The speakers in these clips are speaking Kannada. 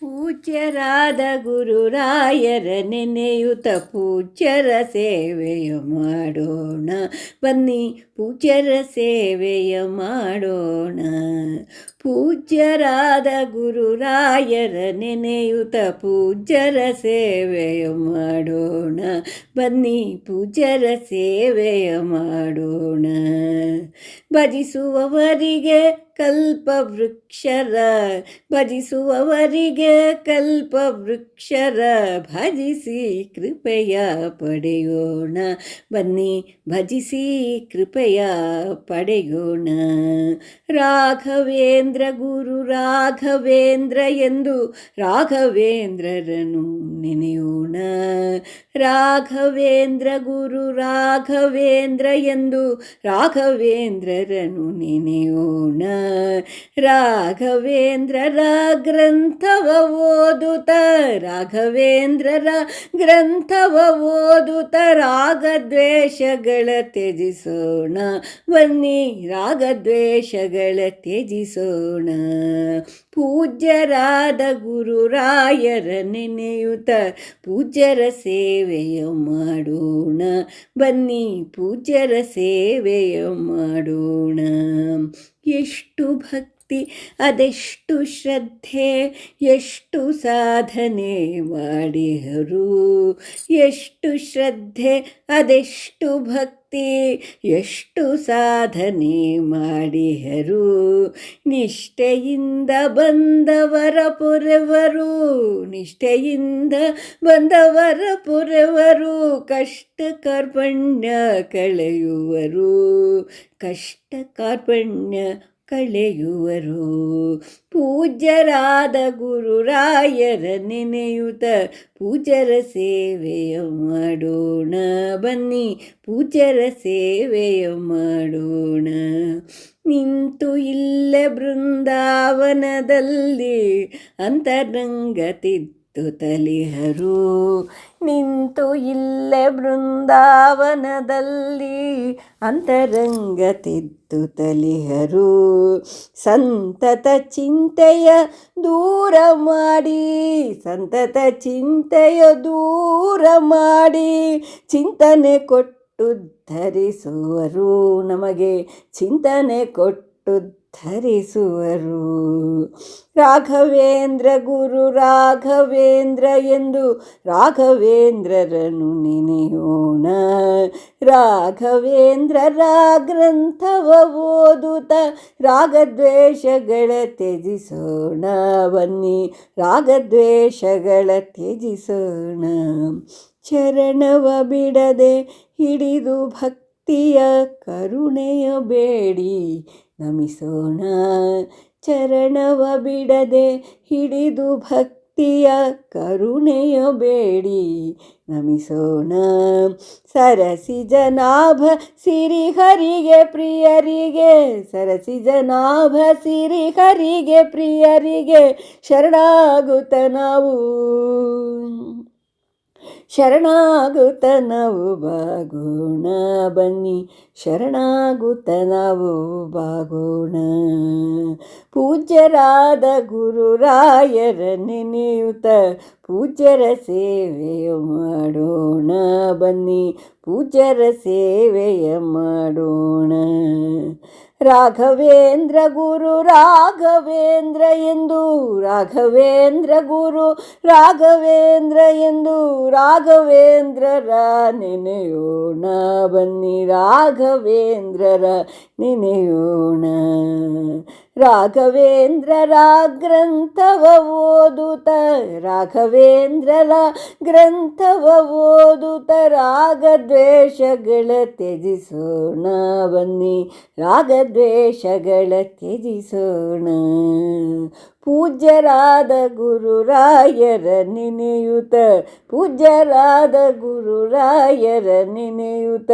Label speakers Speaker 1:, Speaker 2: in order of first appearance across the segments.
Speaker 1: ಪೂಜ್ಯರಾದ ಗುರುರಾಯರ ನೆನೆಯುತ ಪೂಜ್ಯರ ಸೇವೆಯ ಮಾಡೋಣ. ಬನ್ನಿ, ಪೂಜ್ಯರ ಸೇವೆಯ ಮಾಡೋಣ. ಪೂಜ್ಯರಾದ ಗುರುರಾಯರ ನೆನೆಯುತ ಪೂಜ್ಯರ ಸೇವೆಯ ಮಾಡೋಣ. ಬನ್ನಿ, ಪೂಜ್ಯರ ಸೇವೆಯ ಮಾಡೋಣ. ಭಜಿಸುವವರಿಗೆ ಕಲ್ಪವೃಕ್ಷರ ಭಜಿಸುವವರಿಗೆ ಕಲ್ಪವೃಕ್ಷರ ಭಜಿಸಿ ಕೃಪೆಯ ಪಡೆಯೋಣ. ಬನ್ನಿ, ಭಜಿಸಿ ಕೃಪೆಯ ಪಡೆಯೋಣ. ರಾಘವೇಂದ್ರ ಗುರು, ರಾಘವೇಂದ್ರ ಎಂದು ರಾಘವೇಂದ್ರರನು ನೆನೆಯೋಣ. ರಾಘವೇಂದ್ರ ಗುರು, ರಾಘವೇಂದ್ರ ಎಂದು ರಾಘವೇಂದ್ರರನು ನೆನೆಯೋಣ. ರಾಘವೇಂದ್ರರ ಗ್ರಂಥವ ಓದುತ, ರಾಘವೇಂದ್ರರ ಗ್ರಂಥವ ಓದುತ, ರಾಗದ್ವೇಷಗಳ ತ್ಯಜಿಸೋಣ, ಬನ್ನಿ ರಾಗದ್ವೇಷಗಳ ತ್ಯಜಿಸೋಣ. ಪೂಜ್ಯರಾದ ಗುರುರಾಯರ ನೆನೆಯುತ್ತ ಪೂಜ್ಯರ ಸೇವೆಯ ಮಾಡೋಣ. ಬನ್ನಿ ಪೂಜ್ಯರ ಸೇವೆಯ ಮಾಡೋಣ. ಎಷ್ಟು ಭಕ್ತಿ ಅದೆಷ್ಟು ಶ್ರದ್ಧೆ, ಎಷ್ಟು ಸಾಧನೆ ಮಾಡಿಹರು ಎಷ್ಟು ಶ್ರದ್ಧೆ, ಅದೆಷ್ಟು ಭಕ್ತಿ, ಎಷ್ಟು ಸಾಧನೆ ಮಾಡಿಹರು ನಿಷ್ಠೆಯಿಂದ ಬಂದವರ ಪುರವರು, ನಿಷ್ಠೆಯಿಂದ ಬಂದವರ ಪುರವರು, ಕಷ್ಟ ಕಾರ್ಪಣ್ಯ ಕಳೆಯುವರು. ಕಷ್ಟ ಕಾರ್ಪಣ್ಯ ಕಳೆಯುವರು. ಪೂಜ್ಯರಾದ ಗುರುರಾಯರ ನೆನೆಯುತ ಪೂಜರ ಸೇವೆಯ ಮಾಡೋಣ ಬನ್ನಿ ಪೂಜರ ಸೇವೆಯ ಮಾಡೋಣ. ನಿಂತು ಇಲ್ಲೇ ಬೃಂದಾವನದಲ್ಲಿ ಅಂತರಂಗತಿದ್ದು ತಲಿಹರು, ನಿಂತು ಇಲ್ಲೇ ಬೃಂದಾವನದಲ್ಲಿ ಅಂತರಂಗತಿದ್ದು ತಲಿಹರು. ಸಂತತ ಚಿಂತೆಯ ದೂರ ಮಾಡಿ, ಸಂತತ ಚಿಂತೆಯ ದೂರ ಮಾಡಿ ಚಿಂತನೆ ಕೊಟ್ಟು ಧರಿಸುವರು ನಮಗೆ, ಚಿಂತನೆ ಕೊಟ್ಟು ಧರಿಸುವರು. ರಾಘವೇಂದ್ರ ಗುರು, ರಾಘವೇಂದ್ರ ಎಂದು ರಾಘವೇಂದ್ರರನು ನೆನೆಯೋಣ. ರಾಘವೇಂದ್ರರ ಗ್ರಂಥವ ಓದುತ್ತ ರಾಗದ್ವೇಷಗಳ ತ್ಯಜಿಸೋಣ. ಬನ್ನಿ, ರಾಗದ್ವೇಷಗಳ ತ್ಯಜಿಸೋಣ. ಚರಣವ ಬಿಡದೆ ಹಿಡಿದು ಭಕ್ತಿಯ ಕರುಣೆಯ ಬೇಡಿ. ನಮಿಸೋಣ, ಚರಣವ ಬಿಡದೆ ಹಿಡಿದು ಭಕ್ತಿಯ ಕರುಣೆಯ ಬೇಡಿ. ನಮಿಸೋಣ, ಸರಸಿ ಜನಾಭ ಸಿರಿಹರಿಗೆ ಪ್ರಿಯರಿಗೆ, ಸರಸಿ ಜನಾಭ ಸಿರಿಹರಿಗೆ ಪ್ರಿಯರಿಗೆ ಶರಣಾಗುತ್ತ ನಾವು. ಶರಣಾಗುತ್ತ ನಾವು ಬಾಗೋಣ ಬನ್ನಿ. ಶರಣಾಗುತ ನಾವು ಬಾಗೋಣ. ಪೂಜ್ಯರಾದ ಗುರುರಾಯರ ನೆನೆಯುತ್ತ ಪೂಜ್ಯರ ಸೇವೆ ಮಾಡೋಣ ಬನ್ನಿ. ಪೂಜ್ಯರ ಸೇವೆಯ ಮಾಡೋಣ. ರಾಘವೇಂದ್ರ ಗುರು, ರಾಘವೇಂದ್ರ ಎಂದು, ರಾಘವೇಂದ್ರ ಗುರು, ರಾಘವೇಂದ್ರ ಎಂದು, ರಾಘವೇಂದ್ರರ ನೆನೆಯೋಣ. ಬನ್ನಿ ರಾಘವೇಂದ್ರರ ನೆನೆಯೋಣ. ರಾಘವೇಂದ್ರರ ಗ್ರಂಥವ ಓದುತ್ತ ರಾಘವೇಂದ್ರರ ಗ್ರಂಥವ ರಾಗದ್ವೇಷಗಳ ತ್ಯಜಿಸೋಣ ಬನ್ನಿ. ರಾಗದ್ವೇಷಗಳ ತ್ಯಜಿಸೋಣ. ಪೂಜ್ಯರಾದ ಗುರುರಾಯರ ನೆನೆಯುತ. ಪೂಜ್ಯರಾದ ಗುರುರಾಯರ ನೆನೆಯುತ.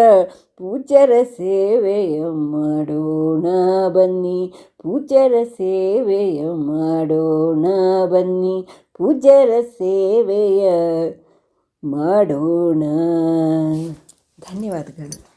Speaker 1: ಪೂಜ್ಯರ ಸೇವೆಯ ಮಾಡೋಣ ಬನ್ನಿ. ಪೂಜ್ಯರ ಸೇವೆಯ ಮಾಡೋಣ ಬನ್ನಿ. ಪೂಜ್ಯರ ಸೇವೆಯ ಮಾಡೋಣ. ಧನ್ಯವಾದಗಳು.